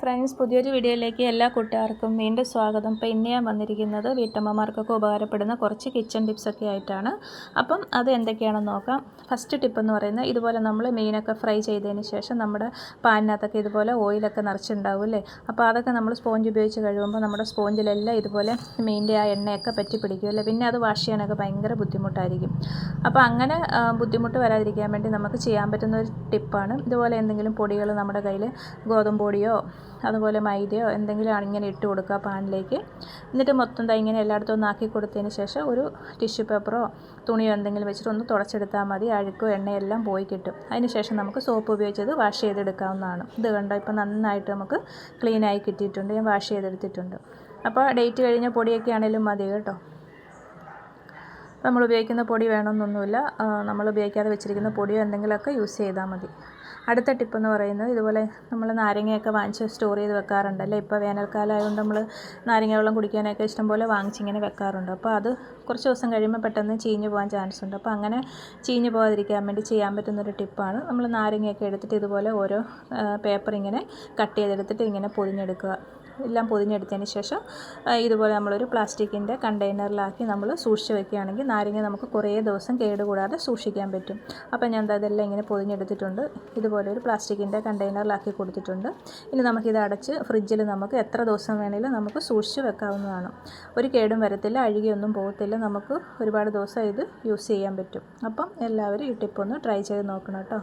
Friends പുതിയൊരു വീഡിയോയിലേക്ക് എല്ലാ കൂട്ടുകാർക്കും വീണ്ടും സ്വാഗതം. ഇപ്പം ഇന്ന് ഞാൻ വന്നിരിക്കുന്നത് വീട്ടമ്മമാർക്കൊക്കെ ഉപകാരപ്പെടുന്ന കുറച്ച് കിച്ചൺ ടിപ്സൊക്കെ ആയിട്ടാണ്. അപ്പം അത് എന്തൊക്കെയാണെന്ന് നോക്കാം. ഫസ്റ്റ് ടിപ്പ് എന്ന് പറയുന്നത് ഇതുപോലെ നമ്മൾ മീനൊക്കെ ഫ്രൈ ചെയ്തതിന് ശേഷം നമ്മുടെ പാനിനകത്തൊക്കെ ഇതുപോലെ ഓയിലൊക്കെ നിറച്ചിട്ടുണ്ടാവും അല്ലേ? അപ്പോൾ അതൊക്കെ നമ്മൾ സ്പോഞ്ച് ഉപയോഗിച്ച് കഴിയുമ്പോൾ നമ്മുടെ സ്പോഞ്ചിലെല്ലാം ഇതുപോലെ മീനിന്റെ ആ എണ്ണയൊക്കെ പറ്റി പിടിക്കും അല്ലേ? പിന്നെ അത് വാഷ് ചെയ്യാനൊക്കെ ഭയങ്കര ബുദ്ധിമുട്ടായിരിക്കും. അപ്പോൾ അങ്ങനെ ബുദ്ധിമുട്ട് വരാതിരിക്കാൻ വേണ്ടി നമുക്ക് ചെയ്യാൻ പറ്റുന്ന ഒരു ടിപ്പാണ്. ഇതുപോലെ എന്തെങ്കിലും പൊടികൾ നമ്മുടെ കയ്യിൽ ഗോതമ്പ് പൊടിയോ അതുപോലെ മൈദയോ എന്തെങ്കിലും ഇങ്ങനെ ഇട്ട് കൊടുക്കുക പാനിലേക്ക്. എന്നിട്ട് മൊത്തം ദാ ഇങ്ങനെ എല്ലായിടത്തും ഒന്ന് ആക്കി കൊടുത്തതിന് ശേഷം ഒരു ടിഷ്യൂ പേപ്പറോ തുണിയോ എന്തെങ്കിലും വെച്ചിട്ട് ഒന്ന് തുടച്ചെടുത്താൽ മതി. അഴുക്കോ എണ്ണയെല്ലാം പോയി കിട്ടും. അതിന് ശേഷം നമുക്ക് സോപ്പ് ഉപയോഗിച്ചത് വാഷ് ചെയ്തെടുക്കാവുന്നതാണ്. ഇത് കണ്ടോ ഇപ്പോൾ നന്നായിട്ട് നമുക്ക് ക്ലീനായി കിട്ടിയിട്ടുണ്ട്. ഞാൻ വാഷ് ചെയ്തെടുത്തിട്ടുണ്ട്. അപ്പോൾ ഡേറ്റ് കഴിഞ്ഞ പൊടിയൊക്കെ ആണെങ്കിലും മതി കേട്ടോ. നമ്മൾ ഉപയോഗിക്കുന്ന പൊടി വേണമെന്നൊന്നുമില്ല. നമ്മൾ ഉപയോഗിക്കാതെ വെച്ചിരിക്കുന്ന പൊടിയോ എന്തെങ്കിലുമൊക്കെ യൂസ് ചെയ്താൽ മതി. അടുത്ത ടിപ്പ് എന്ന് പറയുന്നത് ഇതുപോലെ നമ്മൾ നാരങ്ങയൊക്കെ വാങ്ങിച്ച് സ്റ്റോർ ചെയ്ത് വെക്കാറുണ്ടല്ലേ ഇപ്പോൾ വേനൽക്കാലം ആയതുകൊണ്ട് നമ്മൾ നാരങ്ങ വെള്ളം കുടിക്കാനൊക്കെ ഇഷ്ടംപോലെ വാങ്ങിച്ചിങ്ങനെ വെക്കാറുണ്ട്. അപ്പോൾ അത് കുറച്ച് ദിവസം കഴിയുമ്പോൾ പെട്ടെന്ന് ചീഞ്ഞ് പോകാൻ ചാൻസ് ഉണ്ട്. അപ്പോൾ അങ്ങനെ ചീഞ്ഞ് പോകാതിരിക്കാൻ വേണ്ടി ചെയ്യാൻ പറ്റുന്നൊരു ടിപ്പാണ് നമ്മൾ നാരങ്ങയൊക്കെ എടുത്തിട്ട് ഇതുപോലെ ഓരോ പേപ്പർ ഇങ്ങനെ കട്ട് ചെയ്തെടുത്തിട്ട് ഇങ്ങനെ പൊതിഞ്ഞെടുക്കുക. എല്ലാം പൊതിഞ്ഞെടുത്തതിന് ശേഷം ഇതുപോലെ നമ്മളൊരു പ്ലാസ്റ്റിക്കിന്റെ കണ്ടെയ്നറിലാക്കി നമ്മൾ സൂക്ഷിച്ച് വെക്കുകയാണെങ്കിൽ നാരങ്ങ നമുക്ക് കുറേ ദിവസം കേടുകൂടാതെ സൂക്ഷിക്കാൻ പറ്റും. അപ്പോൾ ഞാൻ ഇതെല്ലാം ഇങ്ങനെ പൊതിഞ്ഞെടുത്തിട്ടുണ്ട്. ഇതുപോലെ ഒരു പ്ലാസ്റ്റിക്കിന്റെ കണ്ടെയ്നറിലാക്കി കൊടുത്തിട്ടുണ്ട്. ഇനി നമുക്കിത് അടച്ച് ഫ്രിഡ്ജിൽ നമുക്ക് എത്ര ദിവസം വേണമെങ്കിലും നമുക്ക് സൂക്ഷിച്ച് വെക്കാവുന്നതാണ്. ഒരു കേടും വരത്തില്ല അഴുകിയൊന്നും പോകത്തില്ല. നമുക്ക് ഒരുപാട് ദിവസം ഇത് യൂസ് ചെയ്യാൻ പറ്റും. അപ്പം എല്ലാവരും ഈ ടിപ്പൊന്ന് ട്രൈ ചെയ്ത് നോക്കണം കേട്ടോ.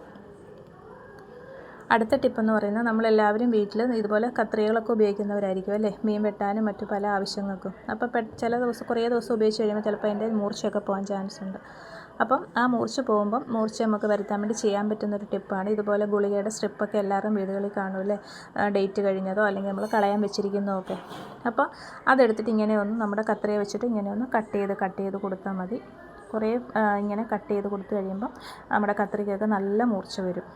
അടുത്ത ടിപ്പ് എന്ന് പറയുന്നത് നമ്മളെല്ലാവരും വീട്ടിൽ ഇതുപോലെ കത്രികകളൊക്കെ ഉപയോഗിക്കുന്നവരായിരിക്കും അല്ലേ? മീൻ വെട്ടാനും മറ്റു പല ആവശ്യങ്ങൾക്കും. അപ്പോൾ ചില ദിവസം കുറേ ദിവസം ഉപയോഗിച്ച് കഴിയുമ്പോൾ ചിലപ്പോൾ അതിന്റെ മൂർച്ചയൊക്കെ പോകാൻ ചാൻസ് ഉണ്ട്. അപ്പം ആ മൂർച്ച പോകുമ്പം മൂർച്ച നമുക്ക് വരുത്താൻ വേണ്ടി ചെയ്യാൻ പറ്റുന്ന ഒരു ടിപ്പാണ്. ഇതുപോലെ ഗുളികയുടെ സ്ട്രിപ്പൊക്കെ എല്ലാവരും വീടുകളിൽ കാണും കാണുമല്ലേ ഡേറ്റ് കഴിഞ്ഞതോ അല്ലെങ്കിൽ നമ്മൾ കളയാൻ വെച്ചിരിക്കുന്നതോ ഒക്കെ. അപ്പോൾ അതെടുത്തിട്ട് ഇങ്ങനെ ഒന്ന് നമ്മുടെ കത്രിക വെച്ചിട്ട് ഇങ്ങനെ ഒന്ന് കട്ട് ചെയ്ത് കട്ട് ചെയ്ത് കൊടുത്താൽ മതി. കുറേ ഇങ്ങനെ കട്ട് ചെയ്ത് കൊടുത്തു കഴിയുമ്പം നമ്മുടെ കത്രികയൊക്കെ നല്ല മൂർച്ച വരും.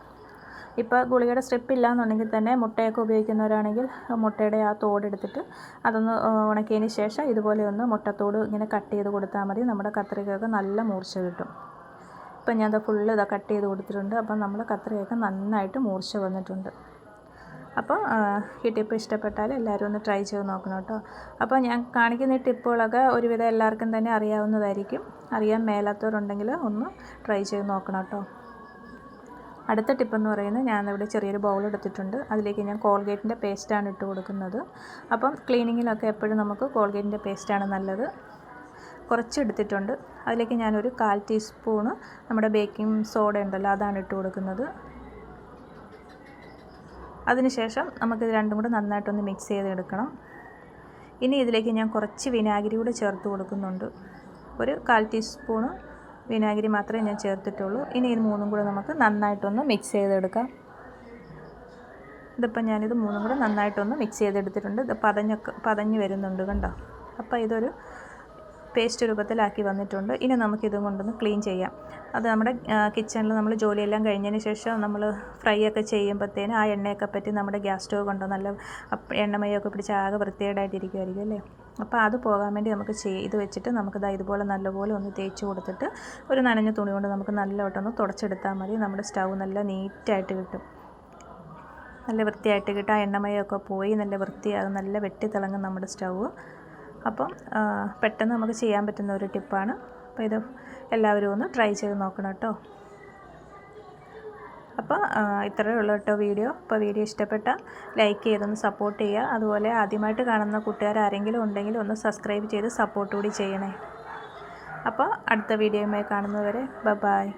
ഇപ്പോൾ ഗുളികയുടെ സ്ട്രിപ്പ് ഇല്ല എന്നുണ്ടെങ്കിൽ തന്നെ മുട്ടയൊക്കെ ഉപയോഗിക്കുന്നവരാണെങ്കിൽ മുട്ടയുടെ ആ തോട് എടുത്തിട്ട് അതൊന്ന് ഉണക്കിയതിന് ശേഷം ഇതുപോലെ ഒന്ന് മുട്ടത്തോട് ഇങ്ങനെ കട്ട് ചെയ്ത് കൊടുത്താൽ മതി. നമ്മുടെ കത്രികയൊക്കെ നല്ല മൂർച്ച കിട്ടും. ഇപ്പം ഞാൻ അത് ഫുള്ള് ഇതാ കട്ട് ചെയ്ത് കൊടുത്തിട്ടുണ്ട്. അപ്പം നമ്മുടെ കത്രികയൊക്കെ നന്നായിട്ട് മൂർച്ച വന്നിട്ടുണ്ട്. അപ്പോൾ ഈ ടിപ്പ് ഇഷ്ടപ്പെട്ടാൽ എല്ലാവരും ഒന്ന് ട്രൈ ചെയ്ത് നോക്കണം കേട്ടോ. അപ്പോൾ ഞാൻ കാണിക്കുന്ന ഈ ടിപ്പുകളൊക്കെ ഒരുവിധം എല്ലാവർക്കും തന്നെ അറിയാവുന്നതായിരിക്കും. അറിയാൻ മേലാത്തവരുണ്ടെങ്കിൽ ഒന്ന് ട്രൈ ചെയ്ത് നോക്കണം കേട്ടോ. അടുത്ത ടിപ്പ് എന്ന് പറയുന്നത് ഞാൻ ഇവിടെ ചെറിയൊരു ബൗൾ എടുത്തിട്ടുണ്ട്. അതിലേക്ക് ഞാൻ കോൾഗേറ്റിന്റെ പേസ്റ്റാണ് ഇട്ട് കൊടുക്കുന്നത്. അപ്പം ക്ലീനിങ്ങിലൊക്കെ എപ്പോഴും നമുക്ക് കോൾഗേറ്റിന്റെ പേസ്റ്റാണ് നല്ലത്. കുറച്ച് എടുത്തിട്ടുണ്ട്. അതിലേക്ക് ഞാനൊരു കാൽ ടീസ്പൂണ് നമ്മുടെ ബേക്കിംഗ് സോഡ ഉണ്ടല്ലോ അതാണ് ഇട്ട് കൊടുക്കുന്നത്. അതിനുശേഷം നമുക്കിത് രണ്ടും കൂടെ നന്നായിട്ടൊന്ന് മിക്സ് ചെയ്തെടുക്കണം. ഇനി ഇതിലേക്ക് ഞാൻ കുറച്ച് വിനാഗിരി കൂടെ ചേർത്ത് കൊടുക്കുന്നുണ്ട്. ഒരു കാൽ ടീസ്പൂണ് വിനാഗിരി മാത്രമേ ഞാൻ ചേർത്തിട്ടുള്ളൂ. ഇനി ഇത് മൂന്നും കൂടെ നമുക്ക് നന്നായിട്ടൊന്ന് മിക്സ് ചെയ്തെടുക്കാം. ഇതിപ്പോൾ ഞാനിത് മൂന്നും കൂടെ നന്നായിട്ടൊന്ന് മിക്സ് ചെയ്തെടുത്തിട്ടുണ്ട്. ഇത് പതഞ്ഞൊക്കെ പതഞ്ഞ് വരുന്നുണ്ട് കണ്ടോ? അപ്പോൾ ഇതൊരു പേസ്റ്റ് രൂപത്തിലാക്കി വന്നിട്ടുണ്ട്. ഇനി നമുക്കിതും കൊണ്ടൊന്ന് ക്ലീൻ ചെയ്യാം. അത് നമ്മുടെ കിച്ചണിൽ നമ്മൾ ജോലിയെല്ലാം കഴിഞ്ഞതിന് ശേഷം നമ്മൾ ഫ്രൈ ഒക്കെ ചെയ്യുമ്പോഴത്തേന് ആ എണ്ണയൊക്കെ പറ്റി നമ്മുടെ ഗ്യാസ് സ്റ്റവ് കൊണ്ടോ നല്ല എണ്ണമയൊക്കെ പിടിച്ച് ആകെ വൃത്തികേടായിട്ടിരിക്കുമായിരിക്കും അല്ലേ? അപ്പോൾ അത് പോകാൻ വേണ്ടി നമുക്ക് ഇത് വെച്ചിട്ട് നമുക്ക് ദാ ഇതുപോലെ നല്ലപോലെ ഒന്ന് തേച്ച് കൊടുത്തിട്ട് ഒരു നനഞ്ഞ തുണി കൊണ്ട് നമുക്ക് നല്ലവട്ടൊന്ന് തുടച്ചെടുത്താൽ മതി. നമ്മുടെ സ്റ്റൗ നല്ല നീറ്റായിട്ട് കിട്ടും. നല്ല വൃത്തിയായിട്ട് കിട്ടും. ആ എണ്ണമയമൊക്കെ പോയി നല്ല വൃത്തിയാകും നല്ല വെട്ടിത്തിളങ്ങും നമ്മുടെ സ്റ്റൗ. അപ്പം പെട്ടെന്ന് നമുക്ക് ചെയ്യാൻ പറ്റുന്ന ഒരു ടിപ്പാണ്. അപ്പോൾ ഇത് എല്ലാവരും ഒന്ന് ട്രൈ ചെയ്ത് നോക്കണം കേട്ടോ. അപ്പോൾ ഇത്രയേ ഉള്ളൂ കേട്ടോ വീഡിയോ. അപ്പോൾ വീഡിയോ ഇഷ്ടപ്പെട്ടാൽ ലൈക്ക് ചെയ്തൊന്ന് സപ്പോർട്ട് ചെയ്യുക. അതുപോലെ ആദ്യമായിട്ട് കാണുന്ന കൂട്ടുകാർ ആരെങ്കിലും ഉണ്ടെങ്കിൽ ഒന്ന് സബ്സ്ക്രൈബ് ചെയ്ത് സപ്പോർട്ട് കൂടി ചെയ്യണേ. അപ്പോൾ അടുത്ത വീഡിയോയുമായി കാണുന്നവരെ ബ ബായ്